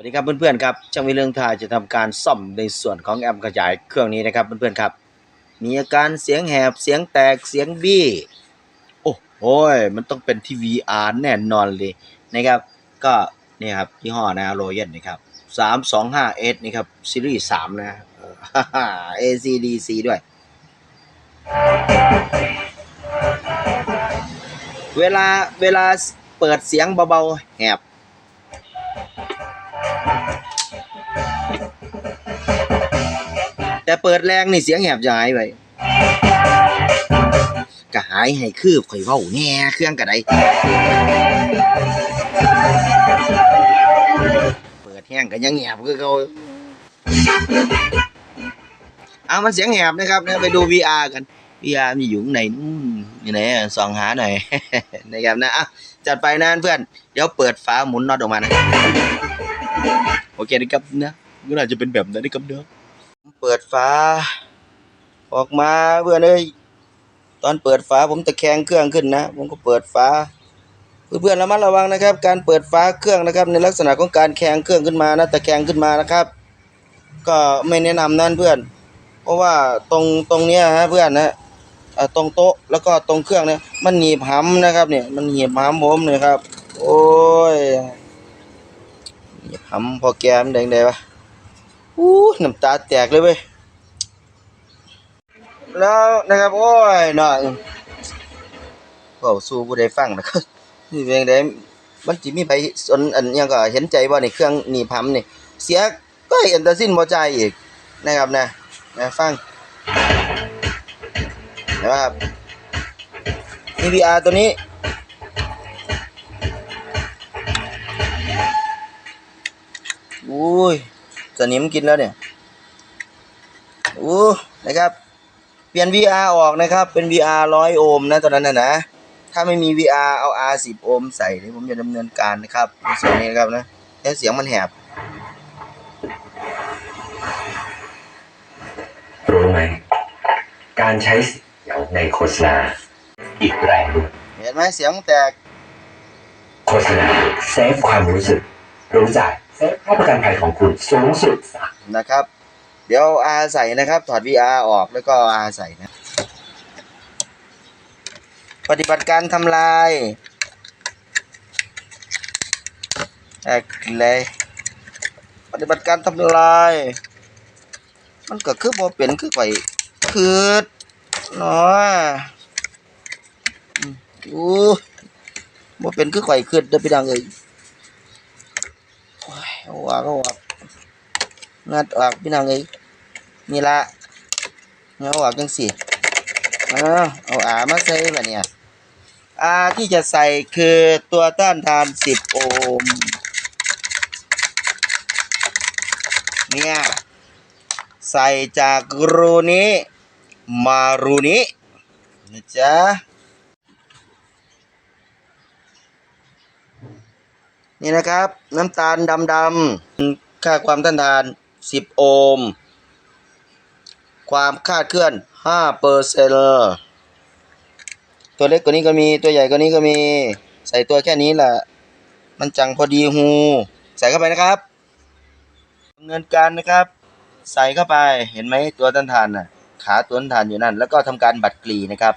วัสดีครับเพื่อนๆครับช่างวิเรื่องทายจะทำการซ่อมในส่วนของแอมป์ขยายเครื่องนี้นะครับเพื่อนๆครับ มีอาการเสียงแหบเสียงแตกเสียงบี้โอ้โหมันต้องเป็นที่ VR แน่นอนเลยนะครับ ก็นี่ครับยี่ห้อนะโรเยนนะครับ 325S นี่ครับซีรีส์3นะเออ ACDC ด้วย เวลาเวลาเปิดเสียงเบาๆแหบ แต่เปิดแรงนี่เสียงแหบจะหายไปก็หายให้คืบข่อยเว้าแน่เครื่องกระไดเปิดแห้งก็ยังแหบคือเขาเอามันเสียงแหบนะครับนะไปดู VR กัน VR มีอยู่ข้างในนู่นอยู่ไหนส่องหาหน่อยนะครับนะอะจัดไปนะเพื่อน เดี๋ยวเปิดฝาหมุนน็อตออกมานะ โอเคนะครับนะก็น่าจะเป็นแบบนั้นนะครับเด้อ เปิดฝาออกมาเพื่อนเอ้ยตอนเปิดฝาผมตะแคงเครื่องขึ้นนะ ผมก็เปิดฝาเพื่อนๆระมัดระวังนะครับ การเปิดฝาเครื่องนะครับ ในลักษณะของการแคงเครื่องขึ้นมานะตะแคงขึ้นมานะครับ ก็ไม่แนะนำนั่นเพื่อน เพราะว่าตรงตรงเนี้ยฮะเพื่อนนะตรงโต๊ะแล้วก็ตรงเครื่องเนี่ยมันหนีบหำนะครับเนี่ยมันหนีบหำผมเนี่ยครับ โอ้ยหนีบหำพอแกมแดงใดวะ อู้น้ำตาแตกเลยเว้ยแล้วนะครับโอ้ยหน่อยเบาสู้ผู้ใดฟังนะครับนี่เป็นไดมันจิมีไปสนอันยังก็เห็นใจบ่ในเครื่องหนีพัมนี่เสียก็เอ็นตาซินบ่จ่ายอีกนะครับนะนะฟังนะครับนี่ VR ตัวนี้อุ้ย สนิมกินแล้วเนี่ยอู้นะครับเปลี่ยน VR ออกนะครับ เป็น VR ร้อยโอห์มนะตอนนั้นนะนะ ถ้าไม่มี VR เอา R 10โอห์มใส่เดี๋ยวผมจะดำเนินการนะครับในส่วนนี้นะครับนะแค่เสียงมันแหบรู้ไหม การใช้เสียงในโฆษณาอีกแรงหนึ่งเห็นไหมเสียงแตก โฆษณาเซฟความรู้สึก รู้จัก เซฟค่าประกันภัยของคุณสูงสุดนะครับ เดี๋ยว R ใส่นะครับถอด VR ออกแล้วก็ R ใส่นะ ปฏิบัติการทำลายแอกเลยปฏิบัติการทำลาย มันก็คือบ่เป็นคือข่อยคืดเนาะอู้บ่เป็นคือข่อยคืดเด้อพี่ดังเอ้ย ว่าก็ว่างัดออกพี่ดังเอ้ยนี่ละเอาออกจังสิเอาเอาอามาใส่แบัดเนี่ยอาที่จะใส่คือตัวต้านทาน 10 โอห์มเนี่ยใส่จากรูนี้มารูนี้นะจ๊ะ นี่นะครับ น้ำตาลดำๆค่าความต้านทาน 10 โอห์มความคาดเคลื่อน5เปอร์เซนต์ตัวเล็กกว่านี้ก็มีตัวใหญ่กว่านี้ก็มีใส่ตัวแค่นี้แหละ มันจังพอดีหูใส่เข้าไปนะครับดำเนินการนะครับ ใส่เข้าไปเห็นไหมตัวต้านทานน่ะขาตัวต้านทานอยู่นั่น แล้วก็ทำการบัดกรีนะครับ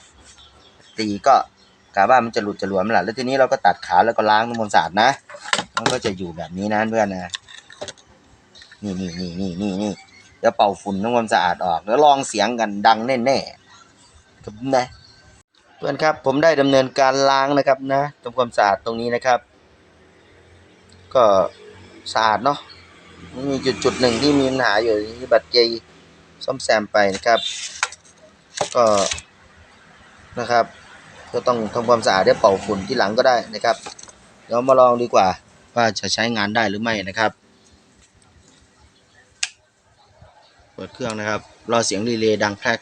กรีก็ กาว่ามันจะหลุดจะหลวมแหละแล้วทีนี้เราก็ตัดขาแล้วก็ล้างน้ำมันสะอาดนะ มันก็จะอยู่แบบนี้นะเพื่อนนะ นี่นี่นี่นี่นี่นี่เดี๋ยวเป่าฝุ่นน้ำมันสะอาดออกแล้วลองเสียงกันดังแน่แน่ครับนะเพื่อนครับ ผมได้ดำเนินการล้างนะครับนะทำความสะอาดตรงนี้นะครับ ก็สะอาดเนาะมีจุดจุดหนึ่งที่มีปัญหาอยู่ที่บัตรเจซ่อมแซมไปนะครับ ก็นะครับ ก็ต้องทำความสะอาดได้เป่าฝุ่นที่หลังก็ได้นะครับเดี๋ยวมาลองดีกว่าว่าจะใช้งานได้หรือไม่นะครับ เปิดเครื่องนะครับ รอเสียงรีเลย์ดังแคลก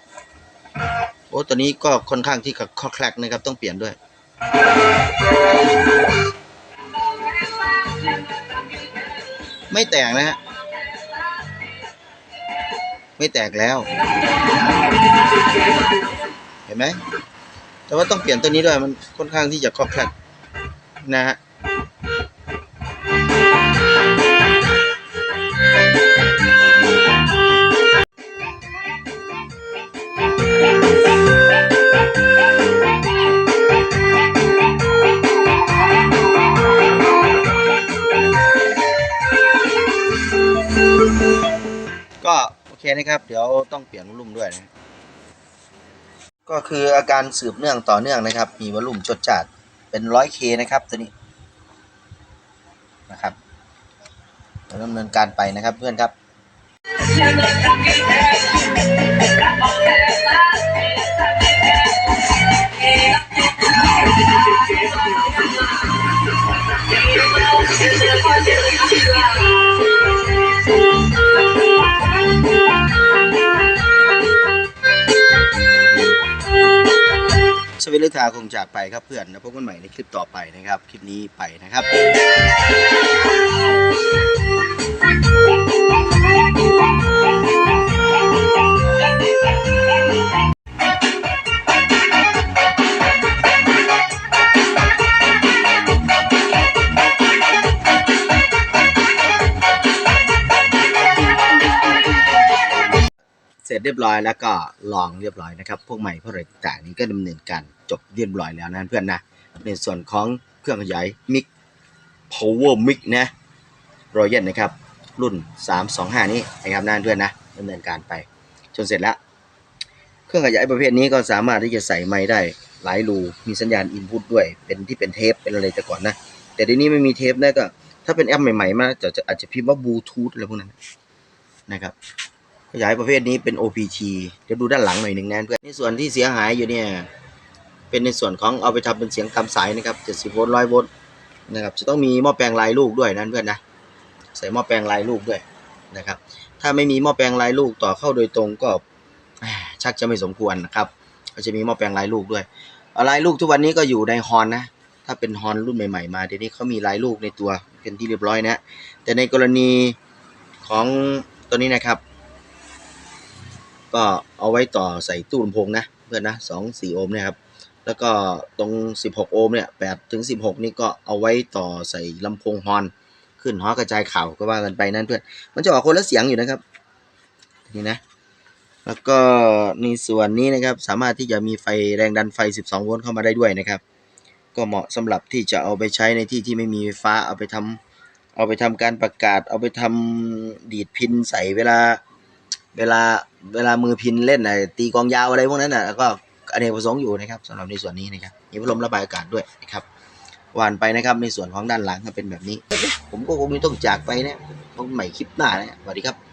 โอ้ตัวนี้ก็ค่อนข้างที่กับข้อแคลกนะครับต้องเปลี่ยนด้วยไม่แตกนะฮะ ไม่แตกแล้ว เห็นไหม แต่ว่าต้องเปลี่ยนตัวนี้ด้วยมันค่อนข้างที่จะคอมแพคนะฮะก็โอเคนะครับ เดี๋ยวต้องเปลี่ยนรุ่มด้วยนะ ก็คืออาการสืบเนื่องต่อเนื่องนะครับ มีวอลลุ่มจดจัดเป็นร้อยเคนะครับตัวนี้นะครับเดี๋ยวดำเนินการไปนะครับเพื่อนครับ สวิลธาคงจากไปครับเพื่อนแล้วพบกันใหม่ในคลิปต่อไปนะครับ คลิปนี้ไปนะครับ ร็จเรียบร้อยแล้วก็ลองเรียบร้อยนะครับ พวกใหม่พวกอะไรต่างนี้ก็ดำเนินการจบเรียบร้อยแล้วนะเพื่อนนะในส่วนของเครื่องขยายมิก power mic นะรอยัลนนะครับ รุ่น 325 นี้นะครับนะเพื่อนนะดำเนินการไปจนเสร็จแล้ว เครื่องขยายประเภทนี้ก็สามารถที่จะใส่ไม้ได้หลายรูมีสัญญาณอินพุตด้วย เป็นที่เป็นเทปเป็นอะไรแต่ก่อนนะ แต่เดี๋ยวนี้ไม่มีเทปนะก็ ถ้าเป็นแอปใหม่ๆมาจะอาจจะพิมพ์ว่าบลูทูธอะไรพวกนั้นนะครับ ขยายประเภทนี้เป็น OPT เดี๋ยวดูด้านหลังหน่อยหนึ่งนะเพื่อนในส่วนที่เสียหายอยู่เนี่ย เป็นในส่วนของเอาไปทำเป็นเสียงตามสายนะครับ70โวลต์100โวลต์นะครับ จะต้องมีหม้อแปลงลายลูกด้วยนะเพื่อนนะ ใส่หม้อแปลงลายลูกด้วยนะครับ ถ้าไม่มีหม้อแปลงลายลูกต่อเข้าโดยตรงก็แหม่ชักจะไม่สมควรนะครับ ก็จะมีหม้อแปลงลายลูกด้วยลายลูกทุกวันนี้ก็อยู่ในฮอนนะ ถ้าเป็นฮอนรุ่นใหม่ ๆ มาเดี๋ยวนี้เขามีลายลูกในตัวเป็นที่เรียบร้อยนะ แต่ในกรณีของตัวนี้นะครับ ก็เอาไว้ต่อใส่ตู้ลำโพงนะเพื่อนนะสองสี่โอห์มเนี่ยครับ แล้วก็ตรง 16 โอห์มเนี่ย8ถึง16นี่ก็เอาไว้ต่อใส่ลำโพงฮอนขึ้นฮอกระจายข่าวก็ว่ากันไปนั่นเพื่อนมันจะออกคนละเสียงอยู่นะครับนี่นะแล้วก็ในส่วนนี้นะครับสามารถที่จะมีไฟแรงดันไฟ 12 โวลต์เข้ามาได้ด้วยนะครับ ก็เหมาะสำหรับที่จะเอาไปใช้ในที่ที่ไม่มีไฟฟ้าเอาไปทำเอาไปทำการประกาศ เอาไปทำดีดพินใส่เวลาเวลา เวลามือพินเล่นอะไรตีกองยาวอะไรพวกนั้นน่ะก็อเนกประสงค์อยู่นะครับสำหรับในส่วนนี้นะครับมีพัดลมระบายอากาศด้วยนะครับหวานไปนะครับในส่วนของด้านหลังก็เป็นแบบนี้ ผมก็คงไม่ต้องจากไปนะพบกันใหม่คลิปหน้านะสวัสดีครับ